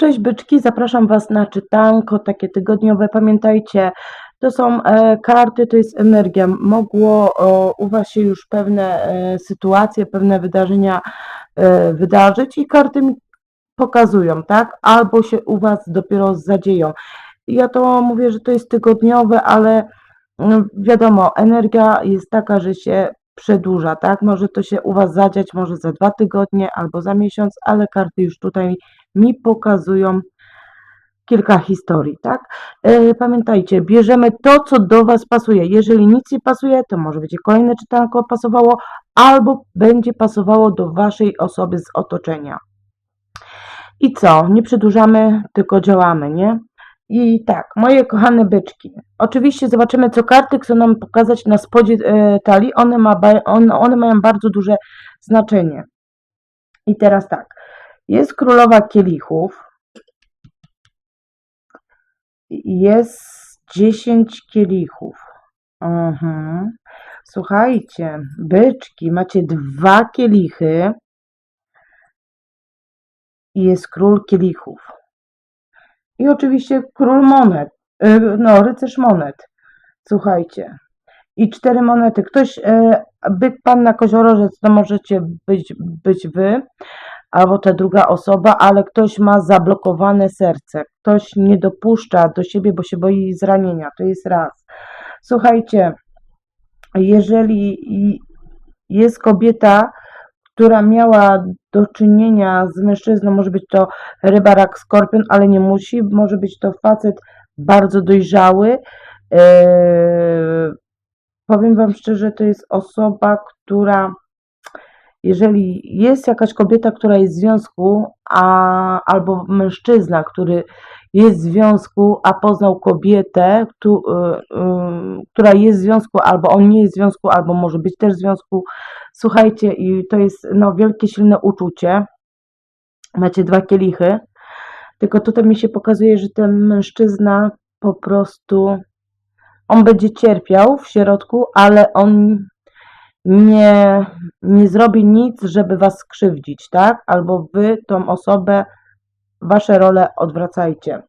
Cześć byczki, zapraszam Was na czytanko takie tygodniowe. Pamiętajcie, to są e, karty, to jest energia. Mogło o, u Was się już pewne e, sytuacje, pewne wydarzenia e, wydarzyć i karty mi pokazują, tak? Albo się u Was dopiero zadzieją. Ja to mówię, że to jest tygodniowe, ale mm, wiadomo, energia jest taka, że się przedłuża, tak? Może to się u Was zadziać, może za dwa tygodnie albo za miesiąc, ale karty już tutaj mi pokazują kilka historii, tak? E, Pamiętajcie, bierzemy to, co do Was pasuje. Jeżeli nic nie pasuje, to może będzie kolejne czytanko pasowało, albo będzie pasowało do Waszej osoby z otoczenia. I co? Nie przedłużamy, tylko działamy, nie? I tak, moje kochane byczki. Oczywiście zobaczymy, co karty chcą nam pokazać na spodzie e, talii. One, ma, one mają bardzo duże znaczenie. I teraz tak. Jest królowa kielichów. Jest 10 kielichów. Mhm. Słuchajcie, byczki, macie dwa kielichy i jest król kielichów. I oczywiście król monet, y, no rycerz monet. Słuchajcie. I cztery monety. Ktoś, e, byk, panna, koziorożec, to możecie być, być wy, albo ta druga osoba, ale ktoś ma zablokowane serce. Ktoś nie dopuszcza do siebie, bo się boi zranienia. To jest raz. Słuchajcie, jeżeli jest kobieta, która miała do czynienia z mężczyzną, może być to rybarak, skorpion, ale nie musi, może być to facet bardzo dojrzały. Eee, powiem Wam szczerze, to jest osoba, która jeżeli jest jakaś kobieta, która jest w związku, a, albo mężczyzna, który jest w związku, a poznał kobietę, tu, y, y, która jest w związku, albo on nie jest w związku, albo może być też w związku, słuchajcie, i to jest no, wielkie, silne uczucie. Macie dwa kielichy, tylko tutaj mi się pokazuje, że ten mężczyzna po prostu, on będzie cierpiał w środku, ale on nie, nie zrobi nic, żeby was skrzywdzić, tak? Albo wy tą osobę, wasze role odwracajcie.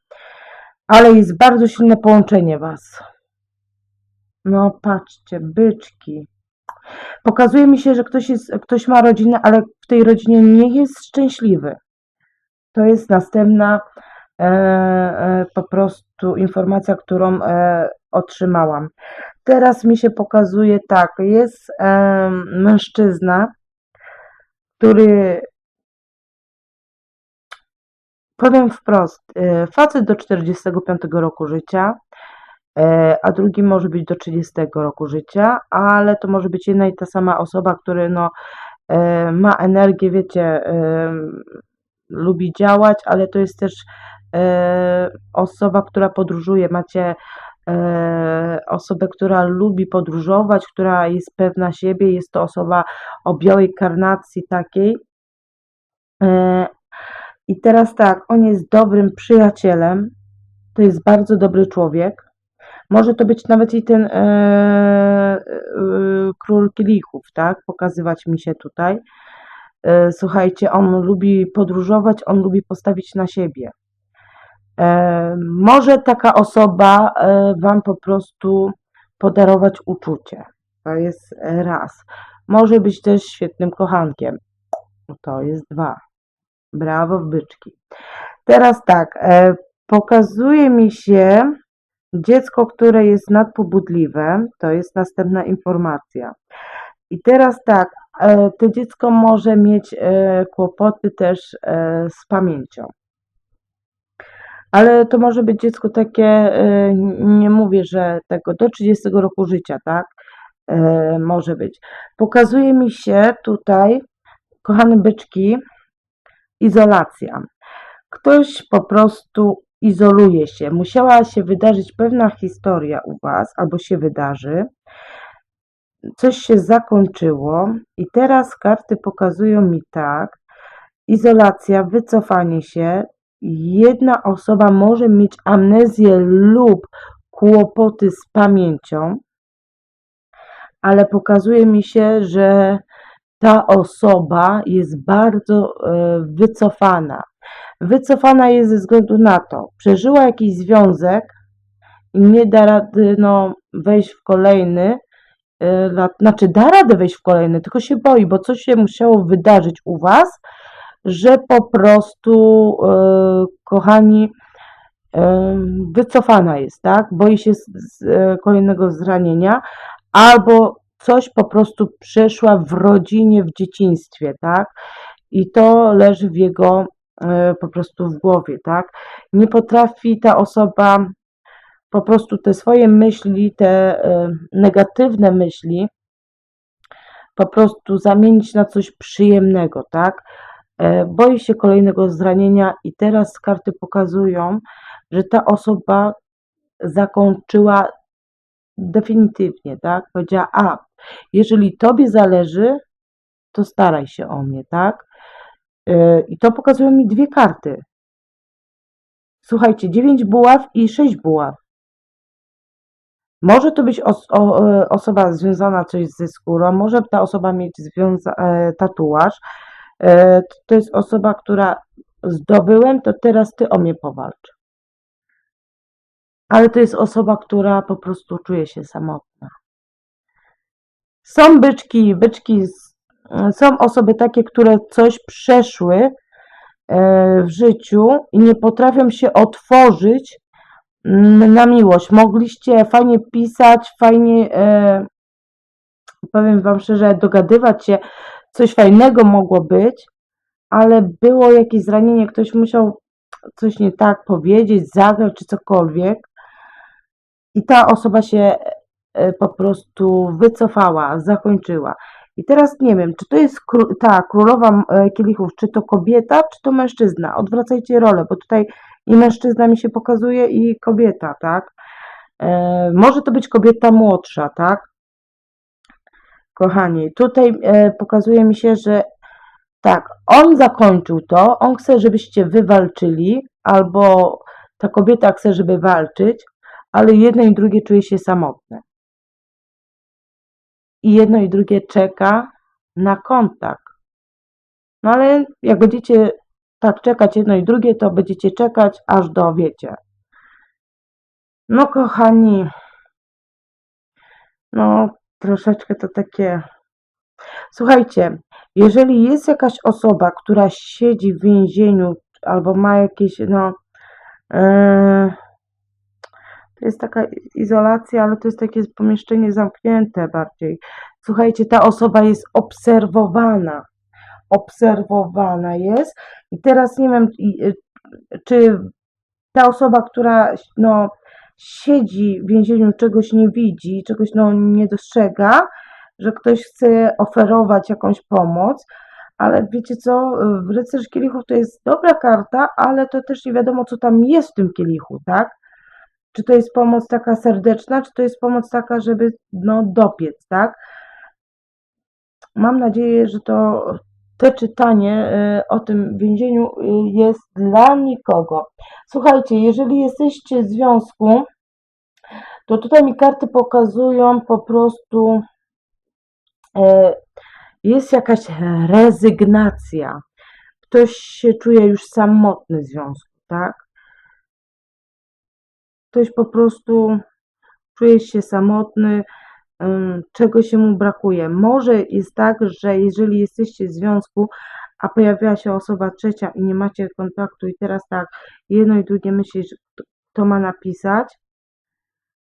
Ale jest bardzo silne połączenie was. No patrzcie, byczki. Pokazuje mi się, że ktoś, jest, ktoś ma rodzinę, ale w tej rodzinie nie jest szczęśliwy. To jest następna e, e, po prostu informacja, którą e, otrzymałam. Teraz mi się pokazuje tak, jest em, mężczyzna, który powiem wprost, e, facet do 45 roku życia, e, a drugi może być do 30 roku życia, ale to może być jedna i ta sama osoba, która no, e, ma energię, wiecie, em, lubi działać, ale to jest też e, osoba, która podróżuje. Macie e, osobę, która lubi podróżować, która jest pewna siebie, jest to osoba o białej karnacji takiej. E, I teraz tak, on jest dobrym przyjacielem, to jest bardzo dobry człowiek. Może to być nawet i ten e, e, król kielichów, tak? Pokazywać mi się tutaj. E, Słuchajcie, on lubi podróżować, on lubi postawić na siebie. E, Może taka osoba e, Wam po prostu podarować uczucie. To jest raz. Może być też świetnym kochankiem. To jest dwa. Brawo, byczki. Teraz tak, e, pokazuje mi się dziecko, które jest nadpobudliwe. To jest następna informacja. I teraz tak, e, to dziecko może mieć e, kłopoty też e, z pamięcią. Ale to może być dziecko takie, nie mówię, że tego do 30 roku życia, tak? Może być. Pokazuje mi się tutaj, kochane byczki, izolacja. Ktoś po prostu izoluje się. Musiała się wydarzyć pewna historia u Was, albo się wydarzy. Coś się zakończyło i teraz karty pokazują mi tak. Izolacja, wycofanie się. Jedna osoba może mieć amnezję lub kłopoty z pamięcią, ale pokazuje mi się, że ta osoba jest bardzo e, wycofana. Wycofana jest ze względu na to, przeżyła jakiś związek i nie da rady no, wejść w kolejny, lat- znaczy da radę wejść w kolejny, tylko się boi, bo coś się musiało wydarzyć u Was, że po prostu, e, kochani, e, wycofana jest, tak? Boi się z, kolejnego zranienia, albo coś po prostu przeszła w rodzinie, w dzieciństwie, tak? I to leży w jego po prostu w głowie, tak? Nie potrafi ta osoba po prostu te swoje myśli, te e, negatywne myśli po prostu zamienić na coś przyjemnego, tak? E, Boi się kolejnego zranienia i teraz karty pokazują, że ta osoba zakończyła definitywnie, tak? Powiedziała, a jeżeli tobie zależy, to staraj się o mnie, tak? E, I to pokazują mi dwie karty. Słuchajcie, 9 buław i 6 buław. Może to być os o, e, osoba związana coś ze skórą, może ta osoba mieć e, tatuaż. To jest osoba, która zdobyłem, to teraz ty o mnie powalcz. Ale to jest osoba, która po prostu czuje się samotna. Są byczki, byczki, z- są osoby takie, które coś przeszły e, w życiu i nie potrafią się otworzyć mm, na miłość. Mogliście fajnie pisać, fajnie, e, powiem Wam szczerze, dogadywać się, coś fajnego mogło być, ale było jakieś zranienie, ktoś musiał coś nie tak powiedzieć, zagrać czy cokolwiek. I ta osoba się e, po prostu wycofała, zakończyła. I teraz nie wiem, czy to jest kró- ta królowa e, kielichów, czy to kobieta, czy to mężczyzna. Odwracajcie rolę, bo tutaj i mężczyzna mi się pokazuje, i kobieta, tak? E, może to być kobieta młodsza, tak? Kochani, tutaj e, pokazuje mi się, że tak, on zakończył to, on chce, żebyście wy walczyli, albo ta kobieta chce, żeby walczyć, ale jedno i drugie czuje się samotne. I jedno i drugie czeka na kontakt. No ale jak będziecie tak czekać jedno i drugie, to będziecie czekać aż do, wiecie. No kochani, no troszeczkę to takie... Słuchajcie, jeżeli jest jakaś osoba, która siedzi w więzieniu albo ma jakieś, no... e, to jest taka izolacja, ale to jest takie pomieszczenie zamknięte bardziej. Słuchajcie, ta osoba jest obserwowana. Obserwowana jest. I teraz nie wiem, y, czy ta osoba, która no, siedzi w więzieniu, czegoś nie widzi, czegoś no, nie dostrzega, że ktoś chce oferować jakąś pomoc, ale wiecie co, rycerz kielichów to jest dobra karta, ale to też nie wiadomo, co tam jest w tym kielichu, tak? Czy to jest pomoc taka serdeczna, czy to jest pomoc taka, żeby no, dopiec, tak? Mam nadzieję, że to te czytanie y, o tym więzieniu y, jest dla nikogo. Słuchajcie, jeżeli jesteście w związku, to tutaj mi karty pokazują po prostu e, jest jakaś rezygnacja. Ktoś się czuje już samotny w związku, tak? Ktoś po prostu czuje się samotny, czego się mu brakuje. Może jest tak, że jeżeli jesteście w związku, a pojawiła się osoba trzecia i nie macie kontaktu i teraz tak, jedno i drugie myśli, kto ma napisać,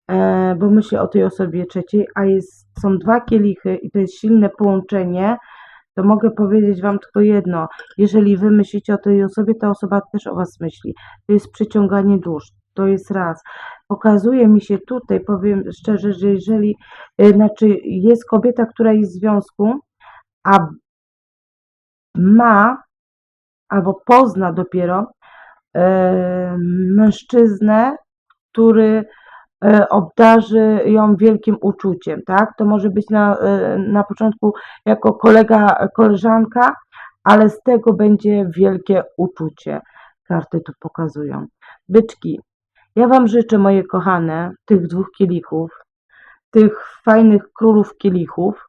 e, bo myśli o tej osobie trzeciej, a jest, są dwa kielichy i to jest silne połączenie, to mogę powiedzieć Wam tylko jedno. Jeżeli Wy myślicie o tej osobie, ta osoba też o Was myśli. To jest przyciąganie dusz. To jest raz. Pokazuje mi się tutaj, powiem szczerze, że jeżeli, e, znaczy jest kobieta, która jest w związku, a ma albo pozna dopiero e, mężczyznę, który e, obdarzy ją wielkim uczuciem, tak? To może być na, e, na początku jako kolega, koleżanka, ale z tego będzie wielkie uczucie. Karty tu pokazują. Byczki, ja Wam życzę, moje kochane, tych dwóch kielichów, tych fajnych królów kielichów.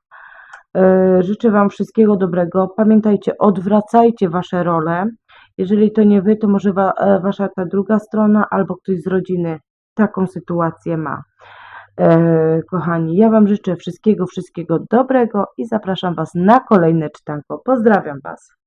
E, Życzę Wam wszystkiego dobrego. Pamiętajcie, odwracajcie Wasze role. Jeżeli to nie wy, to może wa, e, wasza ta druga strona albo ktoś z rodziny taką sytuację ma. E, kochani, ja wam życzę wszystkiego, wszystkiego dobrego i zapraszam was na kolejne czytanko. Pozdrawiam was.